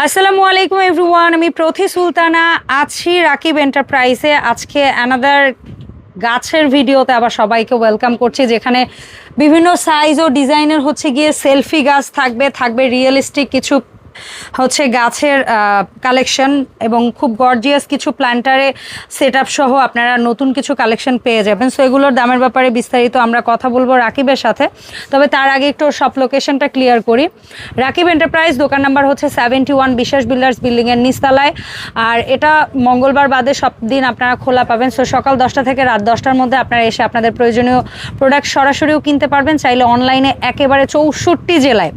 আসসালামু আলাইকুম এভরিওয়ান আমি প্রথি সুলতানা আছি রাকিব এন্টারপ্রাইজে। আজকে অ্যানাদার গাছের ভিডিওতে আবার সবাইকে ওয়েলকাম করছি, যেখানে বিভিন্ন সাইজ ও ডিজাইনের হচ্ছে গিয়ে সেলফি গাছ থাকবে থাকবে রিয়েলিস্টিক কিছু হচ্ছে গাছের কালেকশন এবং খুব গর্জিয়াস কিছু প্ল্যান্টারে সেট সহ আপনারা নতুন কিছু কালেকশন পেয়ে যাবেন। সো এগুলোর দামের ব্যাপারে বিস্তারিত আমরা কথা বলব রাকিবের সাথে। তবে তার আগে একটু সব লোকেশনটা ক্লিয়ার করি। রাকিব এন্টারপ্রাইজ দোকান নাম্বার হচ্ছে সেভেন্টি ওয়ান বিশেষ বিল্ডার্স বিল্ডিংয়ের নিচতলায়। আর এটা মঙ্গলবার বাদে সব দিন আপনারা খোলা পাবেন। সো সকাল দশটা থেকে রাত দশটার মধ্যে আপনারা এসে আপনাদের প্রয়োজনীয় প্রোডাক্ট সরাসরিও কিনতে পারবেন। চাইলে অনলাইনে একেবারে চৌষট্টি জেলায়।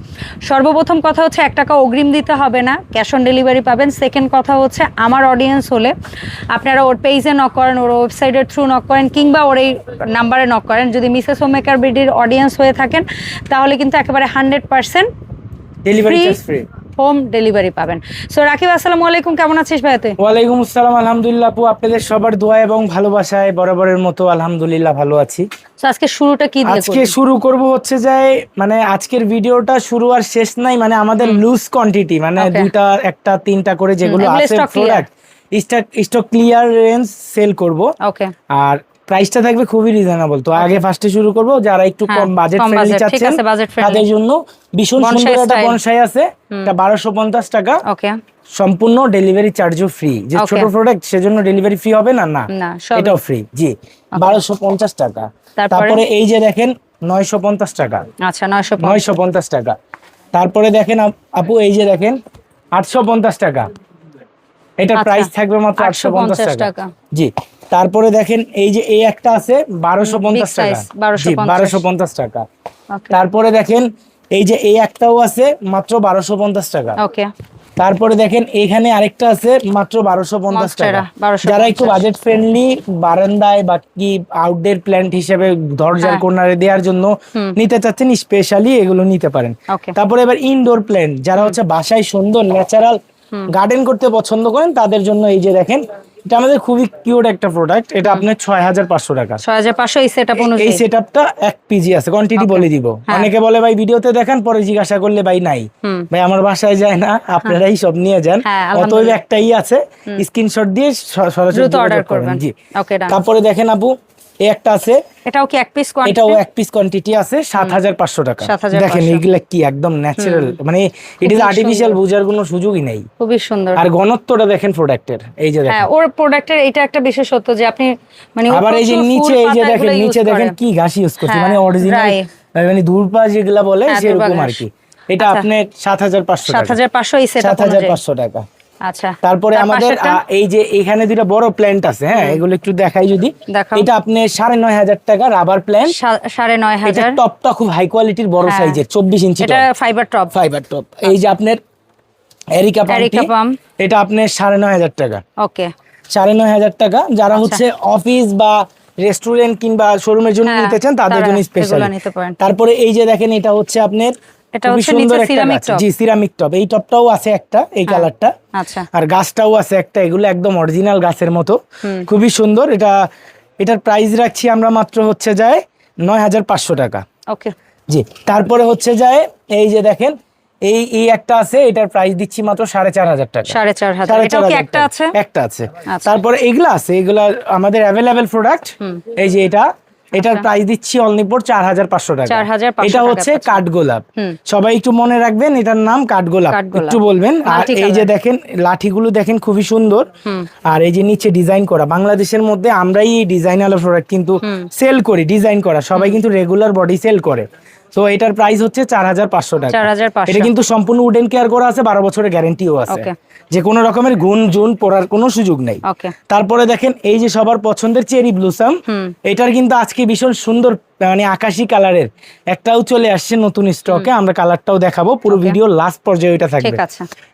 সর্বপ্রথম কথা হচ্ছে এক টাকা অগ্রিম দিতে হবে না ক্যাশ অন ডেলিভারি পাবেন সেকেন্ড কথা হচ্ছে আমার অডিয়েন্স হলে আপনারা ওর পেজে নক করেন ওর ওয়েবসাইটের থ্রু নক করেন কিংবা ওর এই নাম্বারে নক করেন যদি মিসেস হোমেকার বিডির অডিয়েন্স হয়ে থাকেন তাহলে কিন্তু একেবারে hundred percent delivery? Free home delivery পাবেন। সো রাকিব আসসালামু আলাইকুম। কেমন আছিস ভাই তুই ওয়ালাইকুম আসসালাম। আলহামদুলিল্লাহ আপু আপনাদের সবার দোয়া এবং ভালোবাসায় বরাবরের মতো আলহামদুলিল্লাহ ভালো আছি। সো আজকে শুরুটা কি দিয়ে আজকে শুরু করব হচ্ছে যে মানে আজকের ভিডিওটা শুরু আর শেষ নাই মানে আমাদের লুজ কোয়ান্টিটি মানে. দুইটা একটা তিনটা করে যেগুলো আছে product stock stock clear range sale করব। ওকে আর প্রাইসটা থাকবে খুবই রিজনেবল তো আগে ফার্স্টে শুরু করব যারা একটু হ্যাঁ, কম বাজেট ফ্রেন্ডলি চাচ্ছেন। তাদের জন্য ভীষণ সুন্দর একটা বনসাই আছে এটা বারোশো পঞ্চাশ টাকা। ওকে সম্পূর্ণ ডেলিভারি চার্জও ফ্রি যে ছোট প্রোডাক্ট সেজন্য ডেলিভারি ফি হবে না? না। এটাও ফ্রি জি বারোশো পঞ্চাশ টাকা। তারপরে? এই যে দেখেন নয়শো পঞ্চাশ টাকা। আচ্ছা নয়শো নয়শো পঞ্চাশ টাকা। তারপরে দেখেন আপু এই যে দেখেন আটশো পঞ্চাশ টাকা। এটা আচ্ছা, প্রাইস থাকবে মাত্র আটশো পঞ্চাশ 850 টাকা। টাকা। জি। তারপরে দেখেন এই যে এই একটা আছে বারোশো পঞ্চাশ টাকা size, 1250 জি বারোশো পঞ্চাশ টাকা। তারপরে দেখেন এই যে এই একটাও আছে মাত্র বারোশো পঞ্চাশ টাকা। তারপরে দেখেন এখানে আরেকটা আছে মাত্র বারোশো পঞ্চাশ টাকা। যারা একটু বাজেট ফ্রেন্ডলি বারান্দায় বা কি আউটডোর প্ল্যান্ট হিসেবে দরজার হ্যাঁ। কর্নারে দেওয়ার জন্য নিতে চাচ্ছেন স্পেশালি এগুলো নিতে পারেন। তারপরে এবার ইনডোর প্ল্যান্ট যারা হচ্ছে বাসায় সুন্দর ন্যাচারাল গার্ডেন করতে পছন্দ করেন তাদের জন্য এই যে দেখেন এটা আমাদের খুবই কিউট একটা প্রোডাক্ট এটা আপনার ছয় হাজার পাঁচশো টাকা। ছয় হাজার পাঁচশো এই সেট আপ এই অনুযায়ী। সেটআপটা এক পিজি আছে কোয়ান্টিটি বলে দিব। হ্যাঁ। অনেকে বলে ভাই ভিডিওতে দেখেন পরে জিজ্ঞাসা করলে ভাই নাই। ভাই আমার বাসায় যায় না আপনারাই সব নিয়ে যান। হ্যাঁ, অতএব একটাই আছে স্ক্রিনশট দিয়ে সরাসরি অর্ডার। করবেন। জি। তারপরে দেখেন আপু এই একটা আছে। এটাও কি এক পিস এটাও এক পিস কোয়ান্টিটি আছে সাত হাজার পাঁচশো টাকা। 7,500 দেখেন এগুলা কি একদম ন্যাচারাল মানে ইট ইজ আর্টিফিশিয়াল বোঝার কোনো সুযোগই নেই। খুবই সুন্দর। আর ঘনত্বটা দেখেন প্রোডাক্টের এই যে দেখেন। হ্যাঁ ওর প্রোডাক্টের এটা একটা বিশেষত্ব যে আপনি মানে আবার এই যে নিচে এই যে দেখেন নিচে দেখেন কি ঘাস ইউজ করছে হ্যাঁ, মানে অরিজিনাল মানে দূর্পা যেগুলা বলে হ্যাঁ, সেরকম আর কি। এটা আচ্ছা। আপনি সাত হাজার পাঁচশো এই হাজার পাঁচশো টাকা। আচ্ছা। তারপরে আমাদের এই যে এখানে দুইটা বড় প্ল্যান্ট আছে হ্যাঁ এগুলো একটু দেখাই যদি। এটা আপনি সাড়ে নয় হাজার টাকা রাবার প্ল্যান্ট সাড়ে নয় হাজার। টপটা খুব হাই কোয়ালিটির বড়। সাইজের চব্বিশ ইঞ্চি এটা ফাইবার টপ ফাইবার টপ এই যে আপনার এরিকা Erica এটা আপনার সাড়ে নয় হাজার টাকা। ওকে সাড়ে নয় হাজার টাকা। যারা হচ্ছে অফিস বা রেস্টুরেন্ট কিংবা শোরুমের জন্য নিতে চান তাদের জন্য স্পেশাল এগুলো নিতে পারেন। তারপরে এই যে দেখেন এটা হচ্ছে আপনার এটা হচ্ছে নিচে জি সিরামিক টপ এই টপটাও আছে একটা এই কালারটা আচ্ছা। আর গাছটাও আছে একটা এগুলো একদম অরিজিনাল গাছের মতো। খুবই সুন্দর। এটা এটার প্রাইস রাখছি আমরা মাত্র হচ্ছে যায় নয় হাজার পাঁচশো টাকা। ওকে জি তারপরে হচ্ছে যায় এই যে দেখেন এই এই একটা আছে এটার প্রাইস দিচ্ছি মাত্র সাড়ে চার হাজার টাকা। সাড়ে চার হাজার। একটা আছে? একটা আছে। আচ্ছা। তারপরে এগুলা আছে এগুলা আমাদের অ্যাভেলেবেল প্রোডাক্ট এই যে এটা এটার প্রাইস দিচ্ছি অনলি ফর চার হাজার পাঁচশো টাকা। এটা হচ্ছে পাচ্ছেন। কাঠগোলাপ সবাই একটু মনে রাখবেন এটার নাম কাঠগোলাপ কাঠগোলাপ। একটু বলবেন। আর এই যে। দেখেন লাঠিগুলো দেখেন খুবই সুন্দর। আর এই যে নিচে ডিজাইন করা বাংলাদেশের মধ্যে আমরাই এই ডিজাইন আলো প্রোডাক্ট কিন্তু সেল করি ডিজাইন করা। সবাই কিন্তু রেগুলার বডি সেল করে। তো এটার প্রাইস হচ্ছে চার হাজার পাঁচশো টাকা। এটা কিন্তু সম্পূর্ণ উডেন কেয়ার করা আছে বারো বছরের গ্যারেন্টিও আছে. যে কোনো রকমের গুণ জুন পড়ার কোনো সুযোগ নেই। তারপরে দেখেন এই যে সবার পছন্দের চেরি ব্লুসাম এটার কিন্তু আজকে ভীষণ সুন্দর মানে আকাশি কালারের একটাও চলে আসছে নতুন স্টকে আমরা কালারটাও দেখাবো। পুরো ভিডিও লাস্ট পর্যায়ে এটা থাকবে।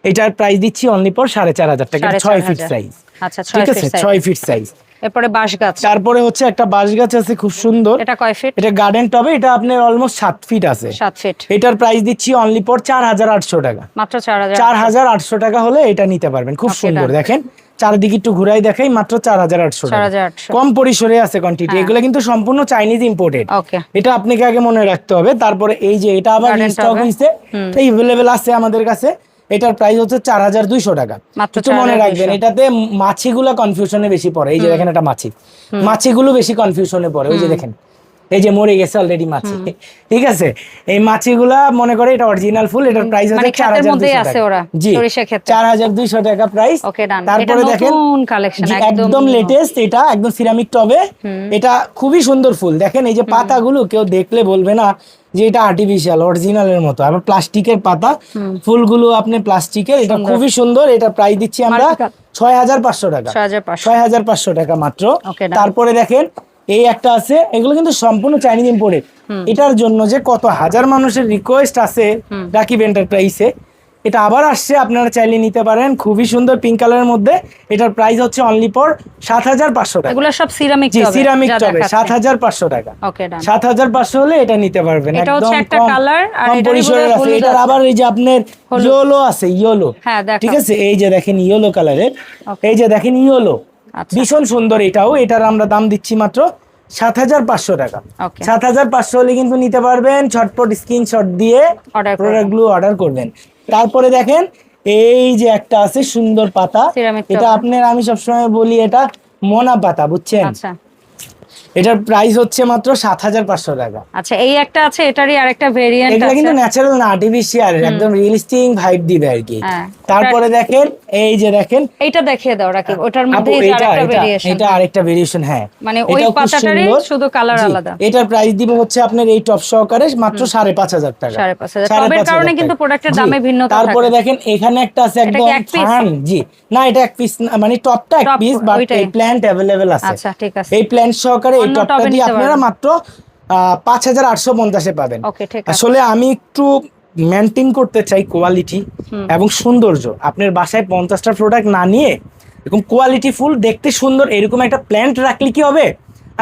এটার প্রাইস দিচ্ছি অনলি পর সাড়ে চার হাজার টাকা ছয় ফিট। সাইজ আচ্ছা ছয় ঠিক আছে ছয় ফিট সাইজ এরপরে বাঁশ গাছ তারপরে হচ্ছে একটা বাঁশ গাছ আছে খুব সুন্দর। এটা কয় ফিট এটা গার্ডেন টবে এটা আপনার অলমোস্ট সাত ফিট আছে। সাত ফিট এটার প্রাইস দিচ্ছি অনলি পর চার হাজার আটশো টাকা। মাত্র চার হাজার আটশো। টাকা হলে এটা নিতে পারবেন খুব সুন্দর দেখেন। চারদিকে একটু ঘুরাই দেখাই মাত্র চার হাজার আটশো কম পরিসরে আছে কোয়ান্টিটি এগুলো কিন্তু সম্পূর্ণ চাইনিজ ইম্পোর্টেড এটা আপনাকে আগে মনে রাখতে হবে তারপরে এই যে এটা আবার স্টক tub, এভেলেবেল আছে আমাদের কাছে। এটার প্রাইস হচ্ছে চার হাজার দুইশো টাকা। কিছু মনে রাখবেন এটাতে মাছিগুলো কনফিউশনে বেশি পড়ে। এই যে দেখেন এটা মাছি। মাছিগুলো বেশি কনফিউশনে পড়ে। ওই যে দেখেন এই যে মরে গেছে অলরেডি মাছি। ঠিক আছে? এই মাছিগুলা মনে করে এটা অরিজিনাল ফুল এটার প্রাইস মানে হচ্ছে চার ক্ষেতের হাজার মধ্যেই আছে ওরা, জি সরিষা ক্ষেতে। চার হাজার দুইশো টাকা প্রাইস তারপরে দেখেন কালেকশন একদম লেটেস্ট এটা একদম সিরামিক টবে এটা খুবই সুন্দর ফুল। দেখেন এই যে পাতাগুলো কেউ দেখলে বলবে না যে এটা আর্টিফিশিয়াল অরিজিনালের মতো। আবার প্লাস্টিকের পাতা ফুলগুলো আপনি প্লাস্টিকের এটা খুবই সুন্দর। এটা প্রাইস দিচ্ছি আমরা ছয় হাজার পাঁচশো টাকা। ছয় হাজার পাঁচশো। টাকা মাত্র। তারপরে দেখেন এই একটা আছে এগুলো কিন্তু সম্পূর্ণ চাইনিজ ইম্পোর্টেড এটার জন্য যে কত হাজার মানুষের রিকোয়েস্ট আছে রাকিব এন্টারপ্রাইসে এটা আবার আসছে আপনারা চাইলে নিতে পারেন খুবই সুন্দর পিঙ্ক কালারের মধ্যে। এটার প্রাইস হচ্ছে অনলি পর সাত হাজার পাঁচশো টাকা। এগুলো সব সিরামিক জি সিরামিক টবে সাত হাজার পাঁচশো টাকা। সাত হাজার পাঁচশো হলে এটা নিতে পারবেন একটা কম- কম পরিসরের আছে। এটার আবার এই যে আপনার ইয়েলো আছে ইয়েলো হ্যাঁ ঠিক আছে? এই যে দেখেন ইয়েলো কালারের এই যে দেখেন ইয়েলো। ভীষণ সুন্দর এটাও। এটার আমরা দাম দিচ্ছি মাত্র সাত হাজার পাঁচশো টাকা। সাত হাজার পাঁচশো হলে কিন্তু নিতে পারবেন ছটপট স্ক্রিনশট দিয়ে প্রোডাক্টগুলো অর্ডার করবেন। তারপরে দেখেন এই যে একটা আছে সুন্দর পাতা। এটা আপনার আমি সবসময় বলি এটা মনা পাতা বুঝছেন? আচ্ছা। এটার প্রাইস হচ্ছে মাত্র সাত হাজার পাঁচশো টাকা। আচ্ছা এই একটা আছে এটারই আরেকটা ভেরিয়েন্ট এগুলো আছে। কিন্তু ন্যাচারাল না আর্টিফিশিয়াল একদম রিয়েলিস্টিক ভাইব দিবে আর কি। হ্যাঁ। তারপরে দেখেন এই যে দেখেন। এইটা দেখিয়ে দাও রাকিব ওটার মধ্যে এটা আরেকটা এটা ভেরিয়েশন এটা আরেকটা ভেরিয়েশন হ্যাঁ। মানে ওই পাতাটারই শুধু কালার আলাদা। এটার প্রাইস দিব হচ্ছে আপনার এই টপ সহকারে মাত্র সাড়ে পাঁচ হাজার টাকা। সাড়ে পাঁচ হাজার। সাড়ে টবের পাঁচ হাজার কারণে কিন্তু প্রোডাক্টের দামে ভিন্নতা তারপরে দেখেন এখানে একটা আছে এটা একদম ফান জি। না এটা এক পিস মানে টপটা এক পিস বাট এই প্ল্যান্ট অ্যাভেলেবেল আছে। আচ্ছা ঠিক আছে। এই প্ল্যান্ট সহকারে এই টপটা দিয়ে আপনারা মাত্র পাঁচ হাজার আটশো পঞ্চাশে পাবেন। আসলে আমি একটু মেনটেন করতে চাই কোয়ালিটি এবং সৌন্দর্য। আপনার বাসায় পঞ্চাশটা প্রোডাক্ট না নিয়ে এরকম কোয়ালিটি ফুল দেখতে সুন্দর এরকম একটা প্ল্যান্ট রাখলে কি হবে?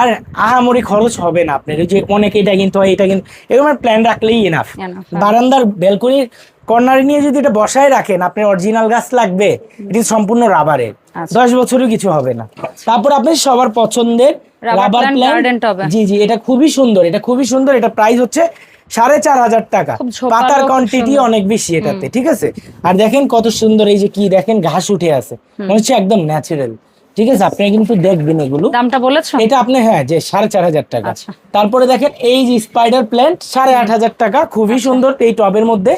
আর আহামরি খরচ হবে না আপনার। যে অনেক এটা কিন্তু হয় এটা কিন্তু এরকম প্ল্যান রাখলেই এনাফ হ্যাঁ। বারান্দার ব্যালকনির কর্নারে নিয়ে যদি এটা বসায় রাখেন আপনার অরিজিনাল গাছ লাগবে এটি সম্পূর্ণ রাবারের আচ্ছা। দশ বছরও কিছু হবে না। তারপর আপনি সবার পছন্দের রাবার garden জি জি এটা খুবই সুন্দর এটা খুবই সুন্দর এটা প্রাইস হচ্ছে সাড়ে চার হাজার টাকা। পাতার কোয়ান্টিটি অনেক বেশি এটাতে ঠিক আছে? আর দেখেন কত সুন্দর এই যে কি দেখেন ঘাস উঠে আছে। মনে হচ্ছে একদম ন্যাচারাল ঠিক আছে? আপনি কিন্তু দেখবেন এগুলো। দামটা বলেছ? এটা আপনি হ্যাঁ যে সাড়ে চার হাজার টাকা। আচ্ছা। তারপরে দেখেন এই যে স্পাইডার প্ল্যান্ট সাড়ে আট হাজার টাকা খুবই আচ্ছা। সুন্দর এই টবের মধ্যে।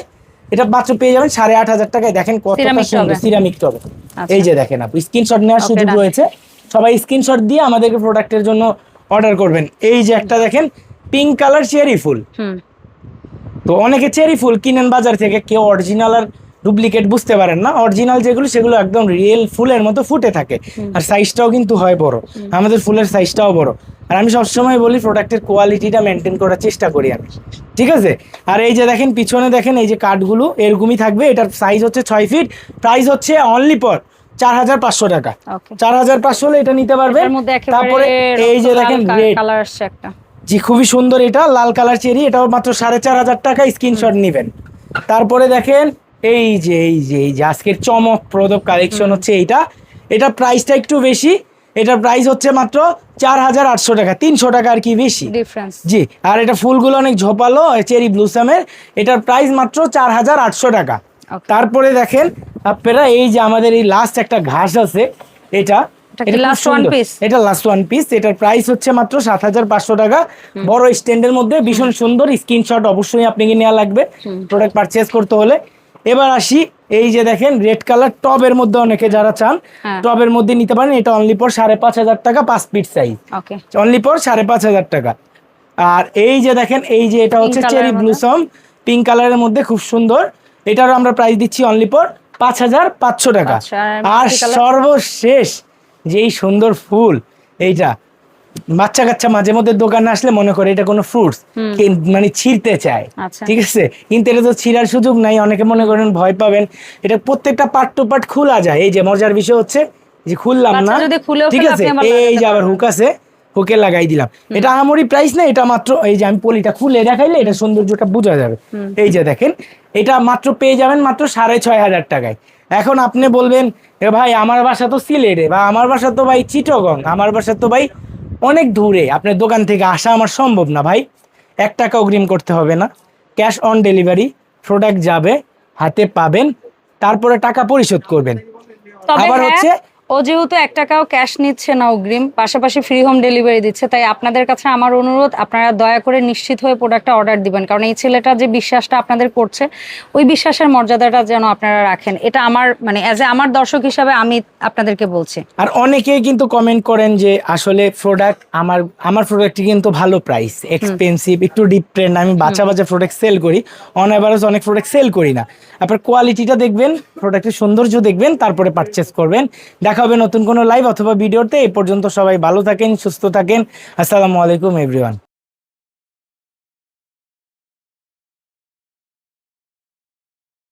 এটা মাত্র পেয়ে যাবেন সাড়ে আট হাজার টাকায়। দেখেন কতটা সুন্দর সিরামিক টবে। আচ্ছা। এই যে দেখেন আপনি স্ক্রিনশট নেওয়ার সুযোগ. রয়েছে। সবাই স্ক্রিনশট দিয়ে আমাদেরকে প্রোডাক্টের জন্য অর্ডার করবেন। এই যে একটা দেখেন পিঙ্ক কালার চেরি ফুল। তো অনেকে চেরি ফুল কিনেন বাজার থেকে কেউ অরিজিনাল আর ডুপ্লিকেট বুঝতে পারেন না। অরিজিনাল যেগুলো সেগুলো একদম রিয়েল ফুলের মতো ফুটে থাকে। আর সাইজটাও কিন্তু হয় বড়। আমাদের ফুলের সাইজটাও বড়। আর আমি সবসময় বলি প্রোডাক্টের কোয়ালিটিটা মেনটেন করার চেষ্টা করি আমি। ঠিক আছে? আর এই যে দেখেন পিছনে দেখেন এই যে কাঠগুলো এরকমই থাকবে। এটার সাইজ হচ্ছে ছয় ফিট প্রাইস হচ্ছে অনলি পর চার হাজার পাঁচশো টাকা। চার হাজার পাঁচশো হলে এটা নিতে পারবেন তারপরে এই যে দেখেন কালার আসছে একটা। জি খুবই সুন্দর এটা লাল কালার চেরি এটাও মাত্র সাড়ে চার হাজার টাকা স্ক্রিনশট নেবেন। তারপরে দেখেন এই যে এই যে এই যে আজকের চমকপ্রদ কালেকশন হচ্ছে এইটা। এটা প্রাইসটা একটু বেশি। এটার প্রাইস হচ্ছে মাত্র চার হাজার আটশো টাকা তিনশো টাকা আর কি বেশি। ডিফারেন্স জি আর এটা ফুলগুলো অনেক ঝোপালো চেরি ব্লুসামের। এটার প্রাইস মাত্র চার হাজার আটশো টাকা। তারপরে দেখেন আপনারা এই যে আমাদের এই লাস্ট একটা ঘাস আছে এটা এটা one সুন্দর। piece? এটা লাস্ট ওয়ান পিস এটার প্রাইস হচ্ছে মাত্র সাত হাজার পাঁচশো টাকা। বড় স্ট্যান্ডের মধ্যে ভীষণ সুন্দর স্ক্রিনশট অবশ্যই আপনাকে নেওয়া লাগবে। প্রোডাক্ট পারচেস করতে হলে। এবার আসি এই যে দেখেন রেড কালার টবের মধ্যে অনেকে যারা চান হ্যাঁ। টবের মধ্যে নিতে পারেন এটা অনলি পর সাড়ে পাঁচ হাজার টাকা পাঁচ ফিট সাইজ অনলি পর সাড়ে পাঁচ হাজার টাকা। আর এই যে দেখেন এই যে এটা হচ্ছে চেরি ব্লুসম পিঙ্ক কালারের মধ্যে খুব সুন্দর। এটারও আমরা প্রাইস দিচ্ছি অনলি পর পাঁচ হাজার পাঁচশো টাকা। আচ্ছা, আর? সর্বশেষ যেই সুন্দর ফুল এইটা বাচ্চা কাচ্চা মাঝে মধ্যে দোকানে আসলে মনে করে এটা কোনো ফ্রুটস মানে ছিঁড়তে চায়। আচ্ছা। ঠিক আছে? কিন্তু এটা তো ছিঁড়ার সুযোগ নাই অনেকে মনে করেন ভয় পাবেন। এটা প্রত্যেকটা পার্ট টু পার্ট খোলা যায়। এই যে মজার বিষয় হচ্ছে যে খুললাম না ঠিক আছে? এই যে আবার হুক আছে হুকে লাগাই দিলাম। এটা আমারই প্রাইস না এটা মাত্র এই যে আমি পলিটা খুলে দেখাইলে এটা সৌন্দর্যটা বোঝা যাবে। এই যে দেখেন এটা মাত্র পেয়ে যাবেন মাত্র সাড়ে ছয় হাজার টাকায়। এখন আপনি বলবেন এ ভাই আমার বাসা তো সিলেটে বা আমার বাসা তো ভাই চিটগং আমার বাসা তো ভাই অনেক দূরে আপনার দোকান থেকে আসা আমার সম্ভব না ভাই। এক টাকা অগ্রিম করতে হবে না। ক্যাশ অন ডেলিভারি প্রোডাক্ট যাবে হাতে পাবেন তারপরে টাকা পরিশোধ করবেন। আবার হ্যাঁ, হচ্ছে ও যেহেতু এক টাকাও ক্যাশ নিচ্ছে না অগ্রিম পাশাপাশি ফ্রি হোম ডেলিভারি দিচ্ছে তাই আপনাদের কাছে আমার অনুরোধ আপনারা দয়া করে নিশ্চিত হয়ে প্রোডাক্টটা অর্ডার দিবেন। কারণ এই ছেলেটা যে বিশ্বাসটা আপনাদের করছে ওই বিশ্বাসের মর্যাদাটা যেন আপনারা রাখেন। এটা আমার মানে অ্যাজ এ আমার দর্শক হিসাবে আমি আপনাদেরকে বলছি। আর অনেকেই কিন্তু কমেন্ট করেন যে আসলে প্রোডাক্ট আমার আমার প্রোডাক্টটি কিন্তু ভালো প্রাইস এক্সপেন্সিভ একটু ডিপ ট্রেন্ড আমি বাচ্চা বাচ্চা প্রোডাক্ট সেল করি। অন অ্যাভারেজ অনেক প্রোডাক্ট সেল করি না। আপনার কোয়ালিটিটা দেখবেন প্রোডাক্টের সৌন্দর্য দেখবেন তারপরে পারচেস করবেন। দেখা হবে নতুন কোনো লাইভ অথবা ভিডিওতে এই পর্যন্ত সবাই ভালো থাকেন, সুস্থ থাকেন। আসসালামু আলাইকুম এভরিওয়ান